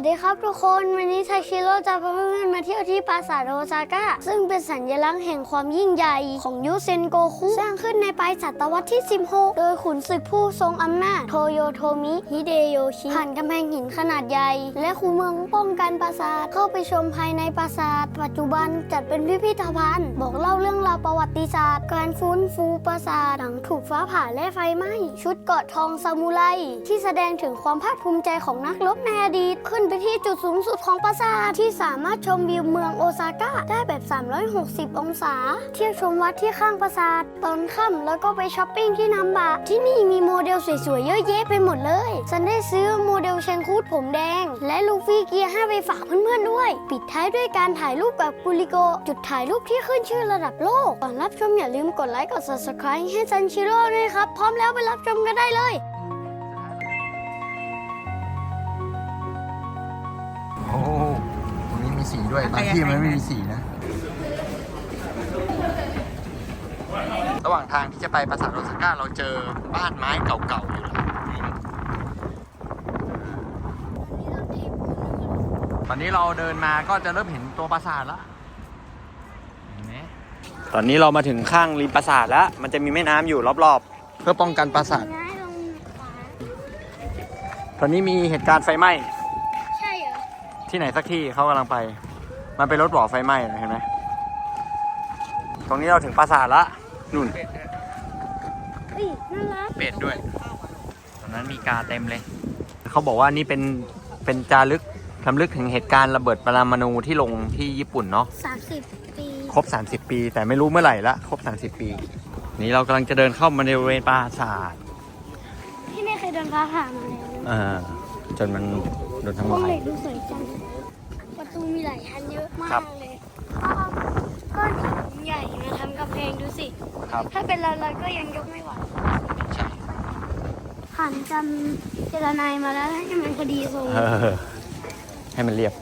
วัสดีครับทุกคนวันนี้ไทชิโร่จะพาเพื่อนๆมาเที่ยวที่ปราสาทโอซาก้าซึ่งเป็นสัญลักษณ์แห่งความยิ่งใหญ่ของยุเซนโกคุ สร้างขึ้นในปลายศตวรรษที่ 16 โดยขุนศึกผู้ทรงอำนาจโทโยโทมิฮิเดโยชิ ผ่านกำแพงหินขนาดใหญ่ และคูเมืองป้องกันปราสาทเข้าไปชมภายในปราสาท ปัจจุบันจัดเป็นพิพิธภัณฑ์ บอกเล่าเรื่องราวประวัติศาสตร์ การฟื้นฟูปราสาทหลังถูกฟ้าผ่าและไฟไหม้ชุดเกราะทองซามูไรที่แสดงถึงความภาคภูมิใจของนักรบในอดีตขึ้นไปที่จุดสูงสุดของปราสาทที่สามารถชมวิวเมืองโอซาก้าได้แบบ 360 องศา เที่ยวชมวัดที่ข้างปราสาทตอนค่ำแล้วก็ไปช้อปปิ้งที่นัมบะที่นี่มีโมเดลสวยๆ เยอะแยะไปหมดเลย ฉันได้ซื้อโมเดลเชงคูดผมแดง และลูฟี่เกียร์5ไปฝากเพื่อนๆด้วย ปิดท้ายด้วยการถ่ายรูปกับกุลิโก จุดถ่ายรูปที่ขึ้นชื่อระดับโลกก่อนรับชมอย่าลืมกดไลค์กด subscribe ให้ซันชิโร่ด้วยครับ พร้อมแล้วไปรับชมกันได้เลย ด้วยบางที่มันไม่มีสีนะ ระหว่างทางที่จะไปปราสาทโอซาก้าเราเจอบ้านไม้เก่าๆอยู่นะตอนนี้เราเดินมาก็จะเริ่มเห็นตัวปราสาทแล้วเห็นไหมตอนนี้เรามาถึงข้างริมปราสาทแล้ว มันจะมีแม่น้ำอยู่รอบๆ เพื่อป้องกันปราสาท ตอนนี้มีเหตุการณ์ไฟไหม้ ใช่เหรอ ที่ไหนสักที่เขากำลังไป มันเป็นรถบ่อไฟไหม้นะเห็นไหม ตรงนี้เราถึงปราสาทละนุ่น เฮ้ยน่ารักเป็ดด้วย ตอนนั้นมีกาเต็มเลย เขาบอกว่านี่เป็น เป็นจารึกทำลึกถึงเหตุการณ์ระเบิดปรมาณูที่ลงที่ญี่ปุ่นเนาะ30ปี ครบ 30 ปี แต่ไม่รู้เมื่อไหร่ละ ครบ 30 ปี นี่เรากำลังจะเดินเข้ามาในบริเวณปราสาทที่ไม่เคยโดนฟ้าผ่ามาแล้วอ่าจนมันโดนห้องทำลายเหล็กดูสวยจัง ประตูมีหลายชั้นเยอะมาครักบเลยเอาก้อนหินใหญ่มาทำกำแพงดูสิ ครับ ถ้าเป็นเราเราก็ยังยกไม่ไหวใช่ผ่านจำเจรนายมาแล้วให้มันพอดีทรงเออให้มันเรียบ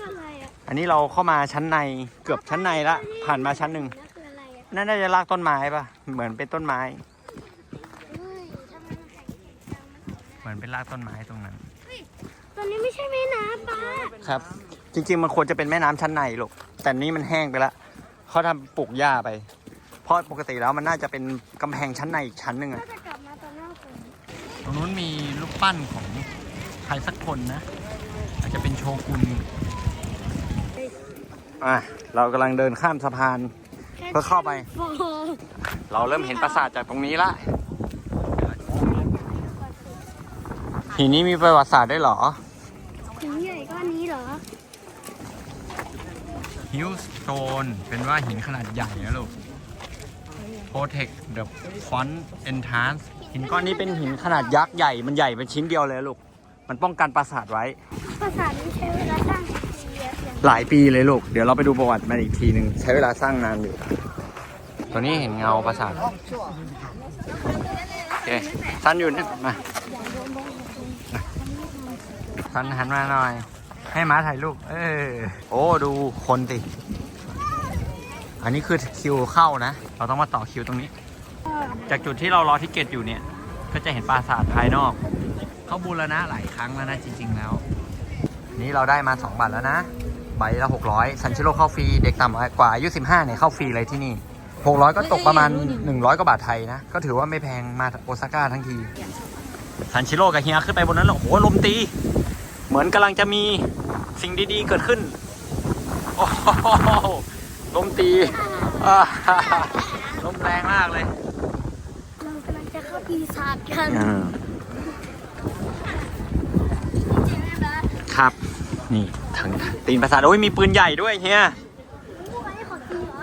ก็อะไรอะอันนี้เราเข้ามาชั้นในเกือบชั้นในละผ่านมาชั้นหนึ่งนั่นคืออะไรอะนั่นน่าจะรากต้นไม้ปะเหมือนเป็นต้นไม้ เฮ้ยทำไมมันแข็งแข็งจังมันเหมือนเป็นรากต้นไม้ตรงนั้น ตอนนี้ไม่ใช่แม่น้ำป้าครับ จริง ๆ มันควรจะเป็นแม่น้ำชั้นในลูกแต่นี่มันแห้งไปละเขาทำปลูกหญ้าไป เพราะปกติแล้วมันน่าจะเป็นกำแพงชั้นในอีกชั้นหนึ่งก็อะจะกลับมาตอนหน้าฝนตรงนู้นมีรูปปั้นของใครสักคนนะ อาจจะเป็นโชกุนอะเรากำลังเดินข้ามสะพาน เพื่อเข้าไป โอ้โหเราเริ่มเห็นปราสาทจากตรงนี้ละหินนี้มีประวัติศาสตร์ได้วยเหรอ หินใหญ่ก้อนนี้เหรอ ฮิลสโตนเป็นว่าหินขนาดใหญ่นะลูก Protect the Front Entrance หินก้อนนี้เป็นหินขนาดยักษ์ใหญ่ มันใหญ่เป็นชิ้นเดียวเลยลูก มันป้องกันปราสาทไว้ปราสาทนี้ใช้เวลาสร้างกี่ปีอะอย่างหลายปีเลยลูก เดี๋ยวเราไปดูประวัติมันอีกทีหนึ่งใช้เวลาสร้างนานอยู่ ตัวนี้เห็นเงาปราสาท โอเคซันอยู่นี่มาซันหันมาหน่อย ให้ม้าถ่ายรูป เออ โอ้ ดูคนสิ อันนี้คือคิวเข้านะ เราต้องมาต่อคิวตรงนี้ จากจุดที่เรารอทิเกตอยู่เนี่ย ก็จะเห็นปราสาทภายนอก เขาบูรณะหลายครั้งแล้วนะจริง ๆ แล้ว นี่เราได้มา 2บาทแล้วนะ ใบละ600ซันชิโร่เข้าฟรี เด็กต่ำกว่าอายุ15เนี่ยเข้าฟรีเลยที่นี่ 600 ก็ตกประมาณ 100กว่าบาทไทยนะ ก็ถือว่าไม่แพงมาโอซาก้าทั้งทีซันชิโร่กับเฮียขึ้นไปบนนั้นแล้วโอ้โหลมตี เหมือนกำลังจะมีสิ่งดีๆเกิดขึ้น โอ้โหลมตีอ่าลมแรงมากเลย เรากำลังจะเข้าปีศาจกันอ่าจริงไหมบ้าครับ นี่ทางตีนปราสาทโอ้ยมีปืนใหญ่ด้วยเฮียผู้ไว้ขอจริงเหร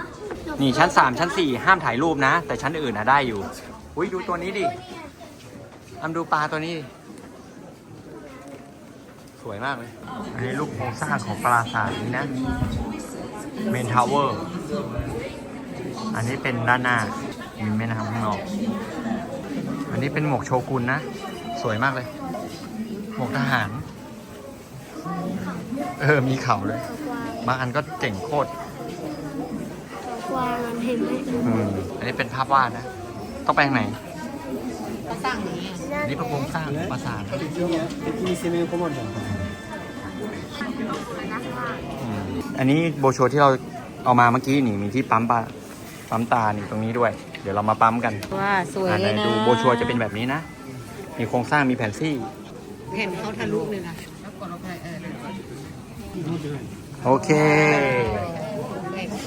อนี่ชั้น3ชั้น4ห้ามถ่ายรูปนะ แต่ชั้นอื่นนะได้อยู่ อุ้ยดูตัวนี้ดิอำดูปลาตัวนี้ดิ สวยมากเลย อันนี้ลูกโครงสร้างของปราสาทนี้นะ เมนทาวเวอร์ อันนี้เป็นด้านหน้า มีแม่น้ำข้างนอก อันนี้เป็นหมวกโชกุนนะ สวยมากเลย หมวกทหาร เออ มีเข่าเลย กวาง บางอันก็เจ๋งโคตร กวางเห็นไหม อืมอันนี้เป็นภาพวาดนะ ต้องไปทางไหน ไป ก็สร้างอย่างนี้ อันนี่เป็นโครงสร้างของปราสาทนะ 敵に敵に攻め込まれたのかな อืมอันนี้โบรชัวร์ที่เราเอามาเมื่อกี้นี่มีที่ปั๊มปะปั๊มตานี่ตรงนี้ด้วย เดี๋ยวเรามาปั๊มกันว่าสวยอ่าเลยไหนนะดูโบรชัวร์จะเป็นแบบนี้นะ มีโครงสร้างมีแผ่นซี่ เห็นเขาทะลุเลยนะแล้วกดลงไปเออโอเค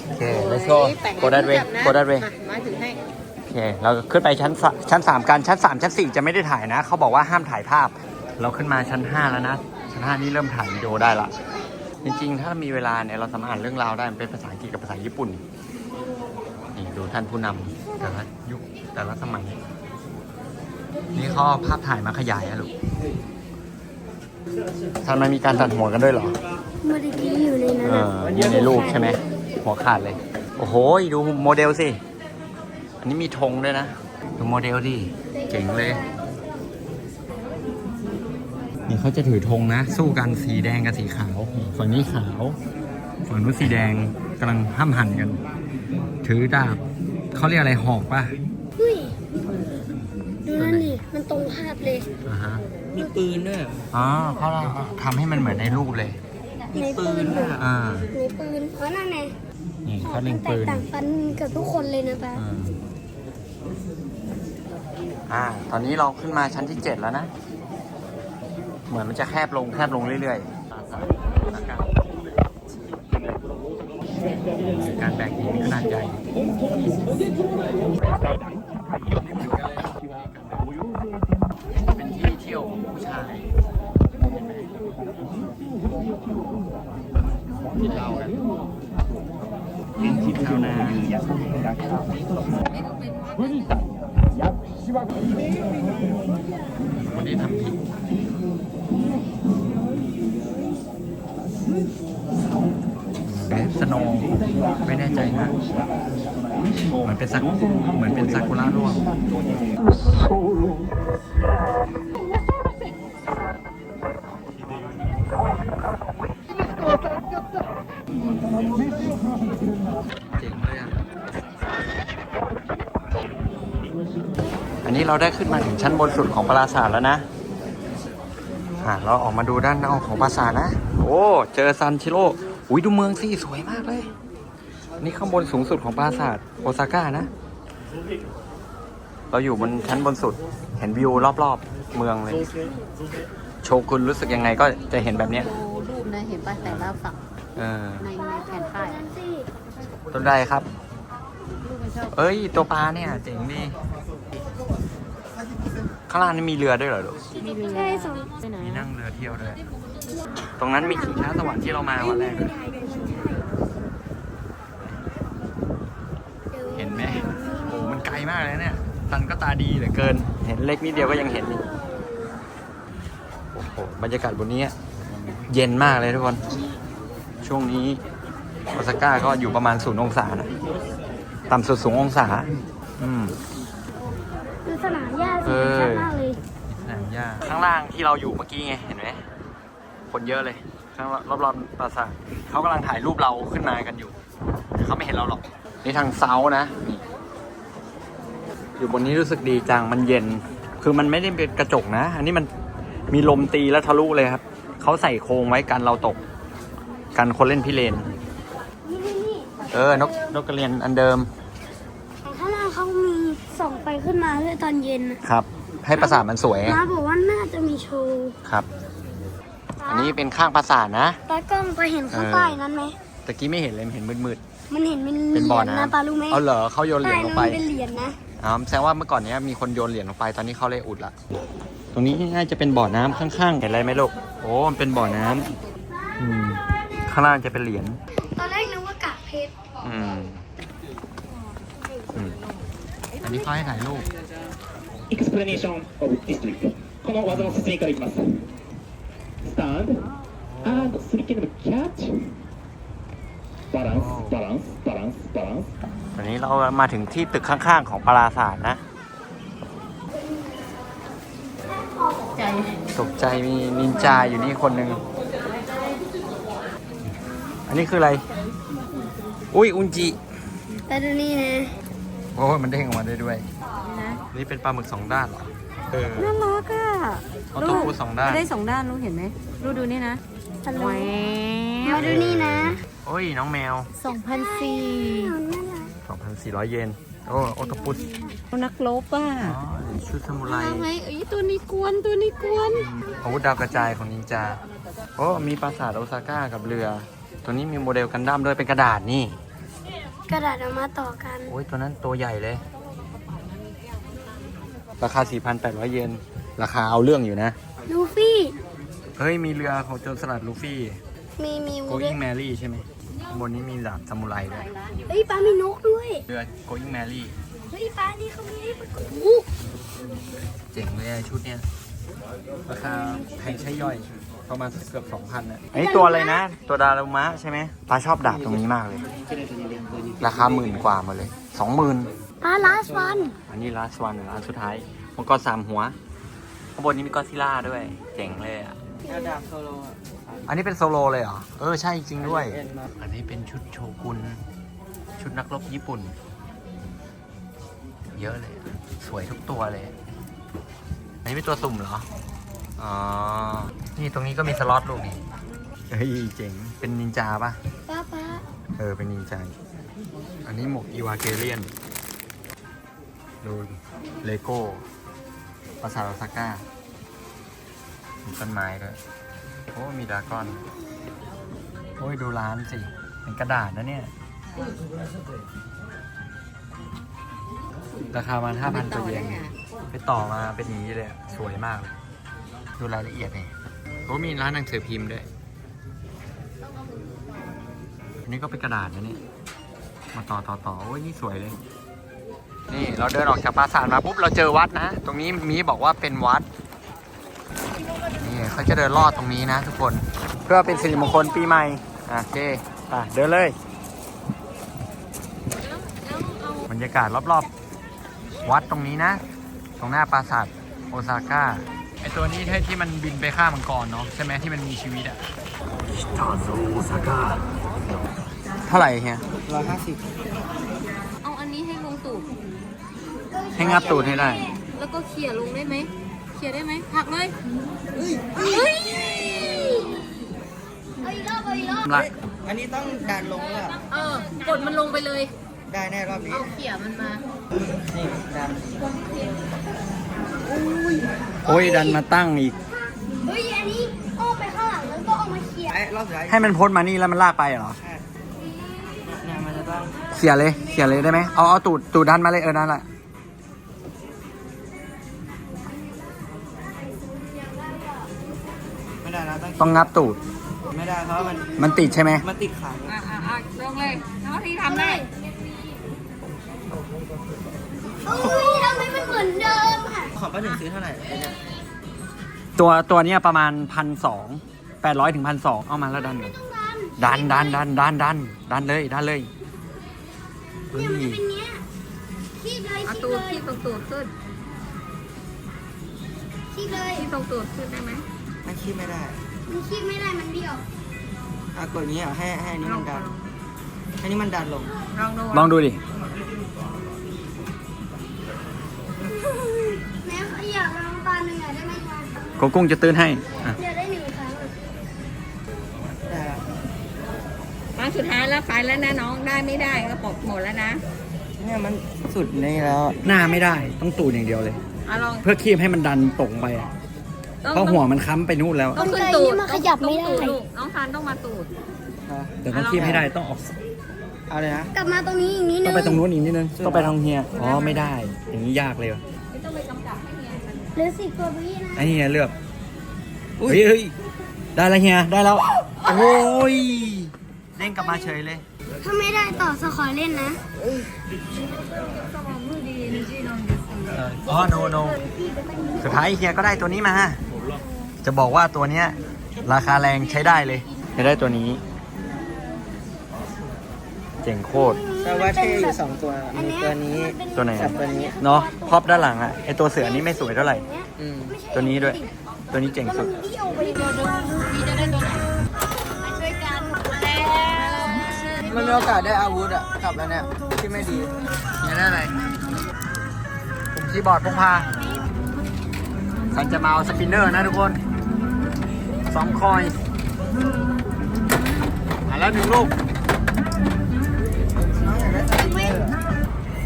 โอเค let's go go that way go that way มาถึงให้โอเค เราขึ้นไปชั้นสะชั้นสามกัน ชั้นสามชั้นสี่จะไม่ได้ถ่ายนะ เขาบอกว่าห้ามถ่ายภาพ เราขึ้นมาชั้นห้าแล้วนะ ชั้นห้านี่เริ่มถ่ายวิดีโอได้ละ จริงๆ ถ้ามีเวลาเนี่ยเราสามารถอ่านเรื่องราวได้มันเป็นภาษาอังกฤษกับภาษาญี่ปุ่น นี่ดูท่านผู้นำแต่ละยุคแต่ละสมัย นี่เขาเอาภาพถ่ายมาขยายอะลูกท่านมันมีการตัดหัวกันด้วยเหรอเมื่อกี้อยู่ในนั้นเออะออยู่ในรูปใช่ไหมหัวขาดเลย โอ้โห ดูโมเดลสิ อันนี้มีธงด้วยนะ ดูโมเดลดิ เจ๋งเลย นี่เขาจะถือธงนะ สู้กันสีแดงกับสีขาว ฝั่งนี้ขาวฝั่งนู้นสีแดงกำลังห้ามหันกัน ถือดาบเขาเรียกอะไรหอกป่ะเฮ้ยดูนั่นดิมันตรงภาพเลยอ่าฮะมีปืนด้วยอ๋อเขาทำให้มันเหมือนในรูปเลยในปืนอะอ่าในปืนเพราะนั่นไงนี่เขามัเล็งแตปืกนต่างกันกับทุกคนเลยนะป๊าอืมอ่า ตอนนี้เราขึ้นมาชั้นที่เจ็ดแล้วนะ เหมือนมันจะแคบลงแคบลงเรื่อยๆ การแบกหินขนาดใหญ่เป็นที่เที่ยวของผู้ชายเห็นไหมกินเหล้ากันกินชิมชาวนาคนที่ทำผิด เบสสโนว์ไม่แน่ใจนะเหมือนเป็นซากุเหมือนเป็นซากุระร่วงเจ๋งเลยอะ อันนี้เราได้ขึ้นมาถึงชั้นบนสุดของปราสาทแล้วนะ อ่าเราออกมาดูด้านนอกของปราสาทนะ โอ้ เจอซันชิโร่อุ้ยดูเมืองสิสวยมากเลย นี่ข้างบนสูงสุดของปราสาทโอซาก้านะ เราอยู่บนชั้นบนสุด เห็นวิวรอบๆ เมืองเลย โชกุนรู้สึกยังไงก็จะเห็นแบบเนี้ยดูรูปนะเห็นป่ะแต่ละฝั่งเออในในแผ่นป้ายนั่นสิต้นได้ครับรูปมันชอบเอ้ย ตัวปลาเนี่ยเจ๋งดีข้างล่างนี่มีเรือด้วยเหรอลูกมีเรือใช่สองไปไหน มีอะนั่งเรือเที่ยวด้วย ตรงนั้นมีชิงช้าสวรรค์ที่เรามาวันแรกด้วยเห็นไหมโอ้โหมันไกลมากเลยเนี่ย ตันก็ตาดีเหลือเกิน เห็นเล็กนิดเดียวก็ยังเห็นอีกโอ้โห บรรยากาศบนนี้ เย็นมากเลยทุกคน ช่วงนี้โอซาก้าก็อยู่ประมาณศูนย์องศานะ ต่ำสุดสูงองศา อืมคือสนามหญ้าเอสีอชัดมากเลยสนามหญ้าข้างล่างที่เราอยู่เมื่อกี้ไง เห็นไหม คนเยอะเลยข้างรอบๆปราสาทเขากำลังถ่ายรูปเราขึ้นมากันอยู่แต่เขาไม่เห็นเราหรอก นี่ทางเซาท์นะนี่อยู่บนนี้รู้สึกดีจังมันเย็น คือมันไม่ได้เป็นกระจกนะ อันนี้มันมีลมตีแล้วทะลุเลยครับเขาใส่โครงไว้กันเราตก กันคนเล่นพิเรนนี่นี่นี่เออนกนกกระเรียนอันเดิมแต่ข้างล่างเขามีส่องไปขึ้นมาด้วยตอนเย็นน่ะครับ ให้ปราสาทมันสวยน้าบอกว่าน่าจะมีโชว์ครับ อันนี้เป็นข้างปราสาทนะ ตากล้องไปเห็นข้าง เออ ใต้นั้นไหม ตะกี้ไม่เห็นเลยมันเห็นมืด มันเห็นเป็น ๆ เห เป็น รี บ่อย ญ น้ นะปารู้ไหม ำเอาเหรอเขาโยนเหรียญลงไป ใต้นั้นเป็นเหรียญนะ อ๋อแสดงว่าเมื่อก่อนเนี้ยมีคนโยนเหรียญลงไป ตอนนี้เขาเลยอุดละ ตรงนี้น่าจะเป็นบ่อน้ำข้างๆ เห็นอะไรไหมลูก โอ้มันเป็นบ่อน้ำอืม ข้างล่างจะเป็นเหรียญ ตอนแรกนึกว่ากากเพชร อืมอืมอันนี้เขาให้ถ่ายรูป Explanation of district この技の説明からいきます Stand and すり剣の catch バランスバラン and and slipping the cat balance balance balance balance ตอนนี้เรามาถึงที่ตึกข้างๆของปราสาทนะตกใจมีนินจาอยู่นี่คนหนึ่ง อันนี้คืออะไร อุ้ยอุนจิ แต่ดูนี่นะโอ้ยมันเด้งออกมาได้ด้วย นะ นี่เป็นปลาหมึกสองด้านเหรอ เออ น่ารักอะ เอาตัวพูดสองด้านได้สองด้านลูกเห็นไหมลูกดูนี่นะฮัลโหลแหวมาดูนี่นะโอ้ยน้องแมว สองพันสี่2,400 เยน โอ้โอตปุสนักลบอะอ๋อชุดซามูไรทำไมเอ้ยตัวนี้กวนตัวนี้กวนอาวุธดาวกระจายของนินจา โอ้มีปราสาทโอซาก้ากับเรือ ตัวนี้มีโมเดลกันดั้มด้วยเป็นกระดาษนี่ กระดาษเอามาต่อกัน โอ้ยตัวนั้นตัวใหญ่เลย ราคา 4,800 เยน ราคาเอาเรื่องอยู่นะ ลูฟี่ เฮ้ย มีเรือของโจรสลัดลูฟี่ มีมี Going Mary ใช่ไหมข้างบนนี้มีดาบซามูไรด้วย เฮ้ยปลามีนกด้วย เรือ Going Mary เฮ้ยปลานี่เขามีให้ประกบเจ๋งเลยอะชุดเนี้ย ราคาแพงใช้ย่อย ประมาณเกือบ 2,000อะไอ้ตัวอะไรนะ ตัวดารุมะใช่ไหมปลาชอบดาบตรงนี้มากเลย ราคาหมื่นกว่าหมาเลยสองหมื่น ปลาลาสวันอันนี้ลาสวันอันสุดท้ายมังกรสามหัว ข้างบนนี้มีกอซิล่าด้วย เจ๋งเลยอะ กระดาษโซโลอะอันนี้เป็นโซโลเลยเหรอ เออ ใช่จริงด้วย เอ็นมาอันนี้เป็นชุดโชกุน ชุดนักรบญี่ปุ่น เยอะเลยอะสวยทุกตัวเลย อันนี้เป็นตัวสุ่มเหรอ อ๋อ นี่ตรงนี้ก็มีสล็อตลูกนี่เฮ้ยเจ๋ง เป็นนินจาปะ ป้าป้าเออ เป็นนินจา อันนี้หมวกอีวาเกเลียน ดูเลโก้ปราสาทโอซาก้ามีต้นไม้ด้วยโอ้มีดากอน โอ้ยดูร้านสิเป็นกระดาษนะเนี่ย ราคามันห้าพันกว่าเยนไปต่อมาเป็นอย่างนี้เลยสวยมาก ดูรายละเอียดนี่โอ้มีร้านหนังสือพิมพ์ด้วยอันนี้ก็เป็นกระดาษนะเนี่ยมาต่อต่อต่อโอ้ยนี่สวยเลย นี่เราเดินออกจากปราสาทมาปุ๊บเราเจอวัดนะ ตรงนี้มีบอกว่าเป็นวัด นี่เขาจะเดินลอดตรงนี้นะ ทุกคน เพื่อเป็นสิริมงคลปีใหม่ อะโอเคไปเดินเลย บรรยากาศรอบๆ วัดตรงนี้นะ ตรงหน้าปราสาทโอซาก้า ไอตัวนี้ที่ที่มันบินไปฆ่ามังกรเนาะใช่ไหมที่มันมีชีวิตอะโอซาก้าเท่าไหร่เฮียร้อยห้าสิบ ให้งับตูดให้ได้ แล้วก็เขี่ยลงได้ไหมเขี่ยได้ไหมหักเลยเฮ้ยเอาอีกรอบเอาอีกรอบละอันนี้ต้องดันลงแล้วเออกดมันลงไปเลย ได้แน่รอบนี้ เอาเขี่ยมันมา นี่ดันโอ้ยดันมาตั้งอีก เฮ้ยอันนี้อ้อมไปข้างหลังแล้วก็เอามาเขี่ยไอ้รอบสุดท้ายให้มันพ้นมานี่แล้วมันลากไปเหรอใช่เนี่ยมันจะต้อง เขี่ยเลย เขี่ยเลยได้ไหมเอาเอาตูดตูดดันมาเลยเออนั่นแหละ ต้องต้องงับตูด ไม่ได้เพราะมันมันติดใช่ไหม มันติดขาอะอะอะลงเลยน้องที่ทำได้เฮ้ยทำไมมันเหมือนเดิมอะของป้าหนึ่งซื้อเท่าไหร่ไอ้เนี่ยตัวตัวเนี้ยประมาณพันสองแปดร้อยถึงพันสองเอามาแล้วดันก่อนต้องดันดันดันดันดันดันดันเลยดันเลยเฮ้เนี่ยมันจะยเป็นเนี้ยคีบเลยเอาคีบตูเลดยที่ตรงตูดขึ้นคีบเลยที่ตรงตูดขึ้นได้ไหมมันคีบไม่ได้ มันคีบไม่ได้มันเบี้ยวอะกดอย่างนี้อะให้ให้อันนี้มันดันให้นี้มันดันลง ลองดูลองดูดิ แม่เขาอยากลองปลาหนึ่งอะได้ไหมคะโกกุ้งจะตื้นให้อะเดี๋ยวได้หนึ่งครั้งอะได้ละมาสุดท้ายแล้วไปแล้วนะน้องได้ไม่ได้ก็ปลดหมดแล้วนะเนี่ยมันสุดนี่แล้ว หน้าไม่ได้ต้องตูดอย่างเดียวเลย เอาลอง เพื่อคีบให้มันดันตรงไปอะ ต้องเพราะหัวมันค้ำไปนู่นแล้วต้องขึ้นตูดต้องตูดลูกน้องทานต้องมาตูดนะแต่ต้องคีบให้ได้ต้องออกเอาเลยนะ กลับมาตรงนี้อีกนิดนึต้องงไปตรงนู้นอีกนิดนึงต้องไปทางเฮียอ๋อไม่ได้ อย่างนี้ยากเลยว่ะไม่ต้องไปกำกับให้เมียมันเหลือสิบกว่าวินะไอ้เฮียเลือกเฮ้ยเฮ้ยได้แล้วเฮียได้แล้วโอ้ยเด้งกลับมาเฉยเลย ถ้าไม่ได้ต่อสคอยเล่นนะ อ๋อ no no สุดท้ายเฮียก็ได้ตัวนี้มา จะบอกว่าตัวเนี้ย ราคาแรงใช้ได้เลยจะได้ตัวนี้ เจ๋งโคตรแต่ว่าเท่อยู่สองตัวอันมีเนี้ยตัวนี้มัเป็ตัวไหนกับตัวนี้ เนาะครอบด้านหลังอะไอตัวเสือนี่ไม่สวยเท่าไหร่เนี้ยอืมไม่ใช่ตัวนี้ด้วย ตัวนี้เจ๋งแล้วสุมัดนเบี้ยวไปเดียวพี่จะได้ตัวไหนมาช่วยกันแล้วมันมีโอกาสได้อาวุธอะกับอันเนี้ยที่ไม่ดีเฮียได้อะไรผมคีย์บอร์ดพกพาคันจะมาเอาสปินเนอร์นะทุกคน สองคอยอะแล้วหนึ่งลูก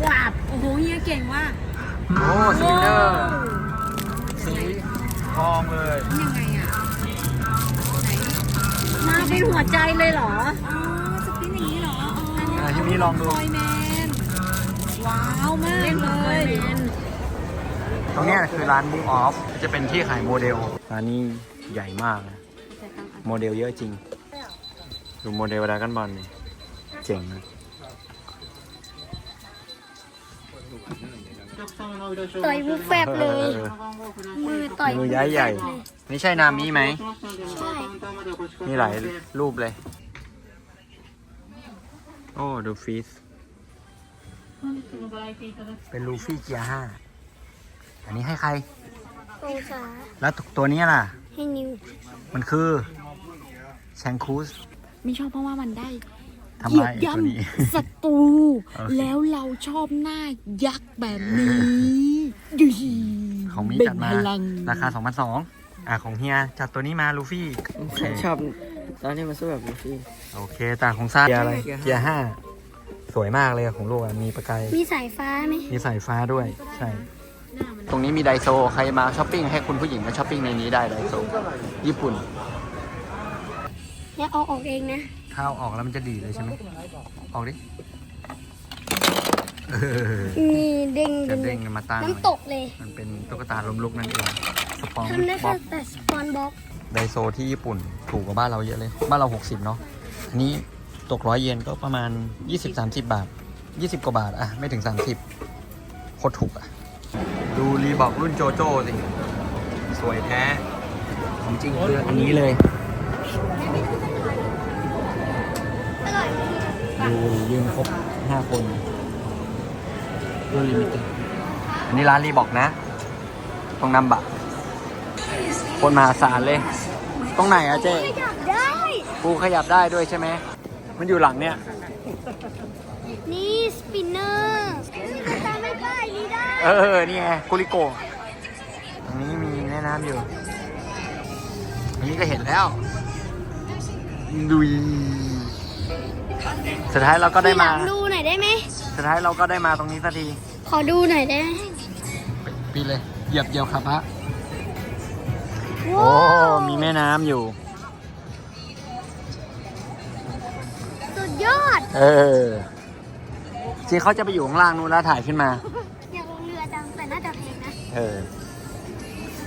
วาบโอ้โหเฮียเก่งว่ะโอ้สปินเนอร์สีทองเลยยังไงอะไหนมาเป็นหัวใจเลยเหรอ อ๋อสปินอย่างนี้เหรออะทีนี้ลองดู คอยแมน ว้าวมากเลยตรงเนี้ยคือร้าน Book Off จะเป็นที่ขายโมเดลร้านนี้ ใหญ่มากนะ โมเดลเยอะจริง ดูโมเดลดรากันบอลนี่เจ๋งนะต่อยมุกแฟบเลยออมือต่อยมือย้ายใหญ่ นี่ใช่นามิไหมใช่มีหลายรูปเลย โอ้ดูฟีสเป็นลูฟี่เกียร์ห้า อันนี้ให้ใครองศาแล้วตัวนี้ล่ะให้นิ้ว มันคือแชงคูสไม่ชอบเพราะว่ามันได้ทำเหยีไมยบตัวนี้ ย่ำศัตรูโอเคแล้วเราชอบหน้ายักษ์แบบนี้ดูสิของมีเบ่จัดงมาพลังราคา2,200อะของเฮียจัดตัวนี้มาลูฟี่ โอเค ชอบตอนที่มันสู้แบบลูฟี่ โอเคแต่ของซ่าเกียร์อะไรเกียร์ห้าเกียร์ห้าสวยมากเลยอะของลูกอะมีประกาย มีสายฟ้าไหมมีสายฟ้าด้วย ใช่ ตรงนี้มีไดโซ ใครมาช้อปปิ้งให้คุณผู้หญิงมาช้อปปิ้งในนี้ได้ไดโซ ญี่ปุ่นเนี่ยเอาออกเองนะถ้าเอาออกแล้วมันจะดีเลยใช่ไหมออกดิเออมีเด้งจะเลเด้ยงมาตั้งน้ำตกเลย มันเป็นตุ๊กตาล้มลุกนั่นเองสปองทำได้บ๊แค่อบแต่สปอนบ็อกไดโซที่ญี่ปุ่นถูกกว่าบ้านเราเยอะเลย บ้านเรา 60 เนาะอันนี้ตกร้อยเยนก็ประมาณ 20-30 บาท 20 กว่าบาทอะไม่ถึง 30โคตรถูกอะ ดูรีบอกรุ่นโจโจ้สิ สวยแท้ ของจริงคืออันนี้เลยอร่อยดูยืนครบ5คนรุ่นลิมิเต็ดอันนี้ร้านรีบอกนะ ตรงนำบะคนมหาศาลเลย ตรงไหนอะเจ๊อยากได้ปูขยับได้ด้วยใช่ไหม มันอยู่หลังเนี่ย นี่สปินเนอร์นี่ทำไม่ได้นี่ได้เออ นี่ไงกุริโกะตรงนี้มีแม่น้ำอยู่ อันนี้ก็เห็นแล้ว ดุยสุดท้ายเราก็ได้มาทีหลังดูหน่อยได้ไหม สุดท้ายเราก็ได้มาตรงนี้สักที ขอดูหน่อยได้ไหมปีเลย เหยียบเหยียบครับฮะโอ้ว้าวมีแม่น้ำอยู่ สุดยอด เออ จริงเขาจะไปอยู่ข้างล่างนู้นแล้วถ่ายขึ้นมา อยากลงเรือจังแต่น่าจะแพงนะเออ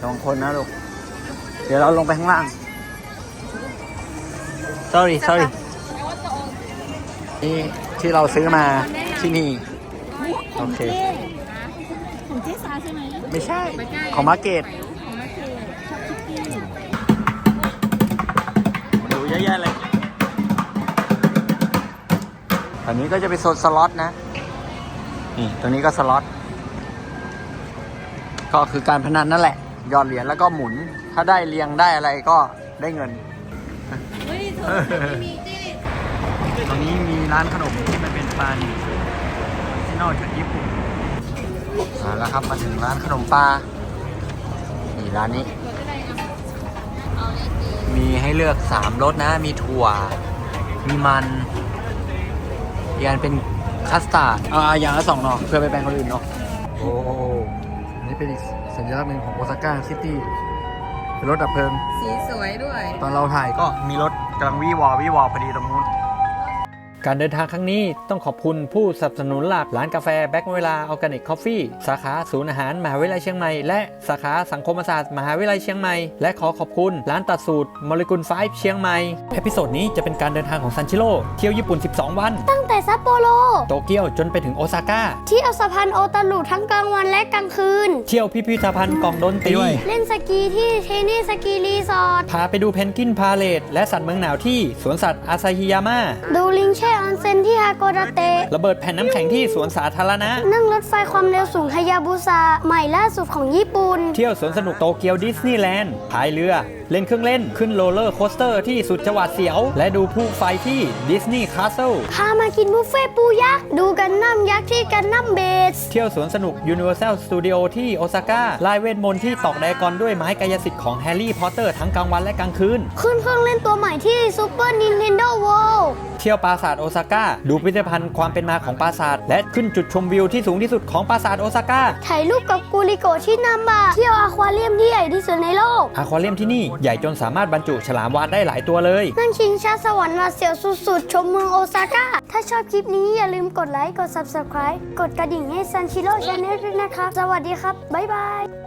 สองคนนะลูก เดี๋ยวเราลงไปข้างล่าง sorry sorry นี่ที่เราซื้อมาที่นี่ โอเค ของเจ๊สาใช่ไหมไม่ใช่ ของมาร์เก็ตดูเยอะแยะเลยอันนี้ก็จะเป็นโซนสล็อตนะ นี่ตรงนี้ก็สล็อต ก็คือการพนันนั่นแหละหยอดเหรียญแล้วก็หมุน ถ้าได้เรียงได้อะไรก็ได้เงิน เฮ้ยเธอไม่มีเจ๊ตรงนี้มีร้านขนมที่มันเป็นปลาดิบที่นอกจากญี่ปุ่นมาแล้วครับมาถึงร้านขนมปลานี่ร้านนี้ มีให้เลือกสามรสนะ มีถั่ว มีมันอีกอันเป็น คัสตาร์ดอ่าอย่างละสองเนาะเพื่อไปแบ่งคนอื่นเนาะโอ้อันนี้เป็นอีกสัญลักษณ์หนึ่งของโอซาก้าซิตี้เป็นรถดับเพลิง สีสวยด้วย ตอนเราถ่ายก็มีรถกำลังวิวอวิวอพอดีตรงนู้น การเดินทางครั้งนี้ต้องขอบคุณผู้สนับสนุนหลักร้านกาแฟแบ็กเวลาออร์แกนิกคอฟฟี่สาขาศูนย์อาหารมหาวิทยาลัยเชียงใหม่และสาขาสังคมศาสตร์มหาวิทยาลัยเชียงใหม่และขอขอบคุณร้านตัดสูตรโมเลกุลไฟเชียงใหม่เอพิโซดนี้จะเป็นการเดินทางของซันชิโร่เที่ยวญี่ปุ่น 12 วัน ตั้งแต่ซัปโปโรโตเกียวจนไปถึงโอซาก้าที่เอาสะพานโอตารุทั้งกลางวันและกลางคืน เที่ยวพิพิธภัณฑ์กล่องดนตรีเล่นสกีที่เทนี่สกีรีสอร์ทพาไปดูเพนกวินพาเลตและสัตว์เมืองหนาวที่สวนสัตว์อาซาฮิยาม่าดูลิงแช่ออนเซ็นที่ฮาโกดาเตะ ระเบิดแผ่นน้ำแข็งที่สวนสาธารณะ นั่งรถไฟความเร็วสูงฮายาบุซาใหม่ล่าสุดของญี่ปุ่น เที่ยวสวนสนุกโตเกียวดิสนีย์แลนด์พายเรือ เล่นเครื่องเล่น ขึ้นโรลเลอร์โคสเตอร์ที่สุดจังหวัดเสียว และดูผู้ไฟที่ดิสนีย์คาสเซิล พามากินบุฟเฟ่ต์ปูยักษ์ ดูกันน้ำยักษ์ที่กันน้ำเบส เที่ยวสวนสนุก Universal Studio ที่โอซาก้าลายเวทมนต์ที่ตอกไดกอนด้วยไม้กายสิทธิ์ของแฮร์รี่พอตเตอร์ทั้งกลางวันและกลางคืน ขึ้นเครื่องเล่นตัวใหม่ที่ซูเปอร์นินเทนโดเวิลด์เที่ยวปราสาทโอซาก้าดูพิพิธภัณฑ์ความเป็นมาของปราสาท และขึ้นจุดชมวิวที่สูงที่สุดของปราสาทโอซาก้าถ่ายรูปกับกูริโกะที่นัมบะเที่ยวอควาเรียมที่ใหญ่ที่สุดในโลกอควาเรียมที่นี่ใหญ่จนสามารถบรรจุฉลามวาฬได้หลายตัวเลยนั่งชิงช้าสวรรค์หวาดเสียวสุดๆชมเมืองโอซาก้าถ้าชอบคลิปนี้อย่าลืมกดไลค์กด subscribe กดกระดิ่งให้ซันชิโร่ชาแนลด้วยนะครับ สวัสดีครับ บ๊ายบาย